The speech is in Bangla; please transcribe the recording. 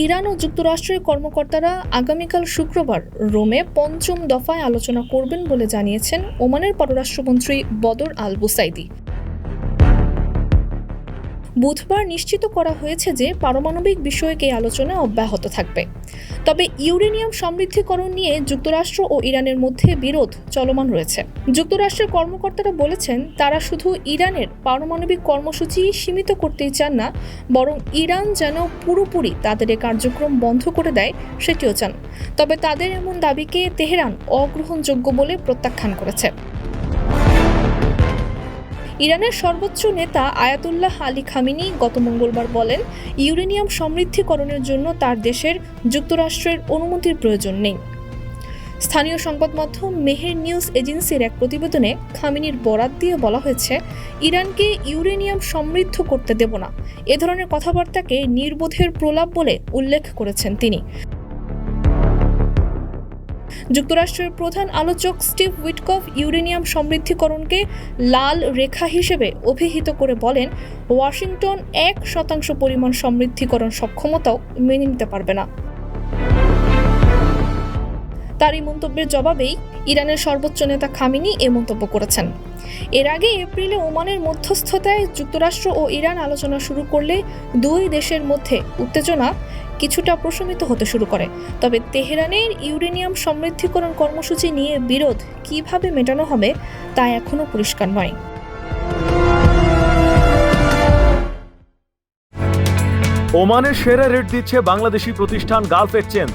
ইরান ও যুক্তরাষ্ট্রের কর্মকর্তারা আগামীকাল শুক্রবার রোমে পঞ্চম দফায় আলোচনা করবেন বলে জানিয়েছেন ওমানের পররাষ্ট্রমন্ত্রী বদর আল বুসাইদি বুধবার নিশ্চিত করা হয়েছে যে পারমাণবিক বিষয়ক এই আলোচনা অব্যাহত থাকবে। তবে ইউরেনিয়াম সমৃদ্ধিকরণ নিয়ে যুক্তরাষ্ট্র ও ইরানের মধ্যে বিরোধ চলমান রয়েছে। যুক্তরাষ্ট্রের কর্মকর্তারা বলেছেন, তারা শুধু ইরানের পারমাণবিক কর্মসূচি সীমিত করতেই চান না, বরং ইরান যেন পুরোপুরি তাদের এ কার্যক্রম বন্ধ করে দেয় সেটিও চান। তবে তাদের এমন দাবিকে তেহরান অগ্রহণযোগ্য বলে প্রত্যাখ্যান করেছে। ইরানের সর্বোচ্চ নেতা আয়াতুল্লাহ আলী খামিনি গত মঙ্গলবার বলেন, ইউরেনিয়াম সমৃদ্ধিকরণের জন্য তার দেশের যুক্তরাষ্ট্রের অনুমতির প্রয়োজন নেই। স্থানীয় সংবাদ মাধ্যম মেহের নিউজ এজেন্সির এক প্রতিবেদনে খামিনির বরাত দিয়ে বলা হয়েছে, ইরানকে ইউরেনিয়াম সমৃদ্ধ করতে দেব না। এ ধরনের কথাবার্তাকে নির্বোধের প্রলাপ বলে উল্লেখ করেছেন তিনি। যুক্তরাষ্ট্রের প্রধান আলোচক স্টিভ উইটকফ ইউরেনিয়াম সমৃদ্ধিকরণকে লাল রেখা হিসেবে অভিহিত করে বলেন, ওয়াশিংটন এক শতাংশ পরিমাণ সমৃদ্ধিকরণ সক্ষমতাও মেনে নিতে পারবে না। তার এই মন্তব্যের জবাবেই ইরানের সর্বোচ্চ নেতা খামিনি এ মন্তব্য করেছেন। এর আগে এপ্রিলে ওমানের মধ্যস্থতায় যুক্তরাষ্ট্র ও ইরান আলোচনা শুরু করলে দুই দেশের মধ্যে উত্তেজনা কিছুটা প্রশমিত হতে শুরু করে। তবে তেহরানের ইউরেনিয়াম সমৃদ্ধিকরণ কর্মসূচি নিয়ে বিরোধ কীভাবে মেটানো হবে তা এখনও পরিষ্কার নয়। ওমানের সেরা রেট দিচ্ছে বাংলাদেশি প্রতিষ্ঠান গালফ এক্সচেঞ্জ।